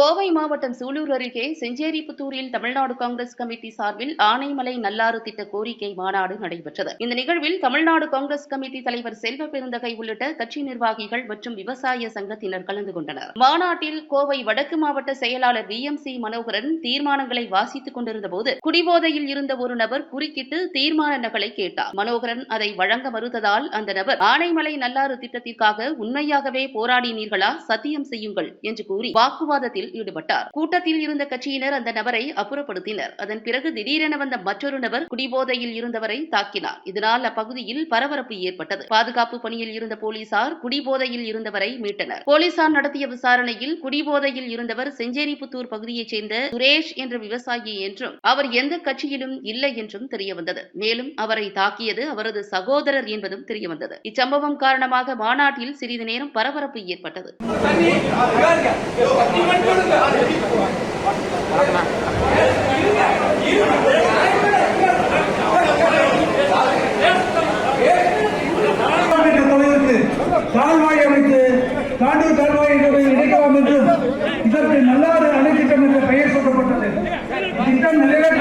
கோவை மாவட்டம் சூலூர் அருகே செஞ்சேரிபுத்தூரில் தமிழ்நாடு காங்கிரஸ் கமிட்டி சார்பில் ஆனைமலை நல்லாறு திட்ட கோரிக்கை மாநாடு நடைபெற்றது. இந்த நிகழ்வில் தமிழ்நாடு காங்கிரஸ் கமிட்டி தலைவர் செல்வ பெருந்தகை உள்ளிட்ட கட்சி நிர்வாகிகள் மற்றும் விவசாய சங்கத்தினர் கலந்து கொண்டனர். மாநாட்டில் கோவை வடக்கு மாவட்ட செயலாளர் வி எம் சி மனோகரன் தீர்மானங்களை வாசித்துக் கொண்டிருந்த போது குடிபோதையில் இருந்த ஒரு நபர் குறுக்கிட்டு தீர்மான நகலை கேட்டார். மனோகரன் அதை வழங்க மறுத்ததால் அந்த நபர் ஆனைமலை நல்லாறு திட்டத்திற்காக உண்மையாகவே போராடினீர்களா? சத்தியம் செய்யுங்கள் என்று கூறி வாக்குவாதத்தில் ஈடுபட்டார். கூட்டத்தில் இருந்த கட்சியினர் அந்த நபரை அப்புறப்படுத்தினர். அதன் பிறகு திடீரென வந்த மற்றொரு நபர் குடிபோதையில் இருந்தவரை தாக்கினார். இதனால் அப்பகுதியில் பரபரப்பு ஏற்பட்டது. பாதுகாப்பு பணியில் இருந்த போலீசார் குடிபோதையில் இருந்தவரை மீட்டனர். போலீசார் நடத்திய விசாரணையில் குடிபோதையில் இருந்தவர் செஞ்சேரிபுத்தூர் பகுதியைச் சேர்ந்த சுரேஷ் என்ற விவசாயி என்றும் அவர் எந்த கட்சியிலும் இல்லை என்றும் தெரியவந்தது. மேலும் அவரை தாக்கியது அவரது சகோதரர் என்பதும் தெரியவந்தது. இச்சம்பவம் காரணமாக மாநாட்டில் சிறிது நேரம் பரபரப்பு ஏற்பட்டது. கால்வாய் அமைத்து தாண்டூர் கால்வாய் இணைக்கலாம் என்றும் இதற்கு நல்லாறு அணை திட்டம் என்ற பெயர் சொல்லப்பட்டது திட்டம் நிறைவேற்ற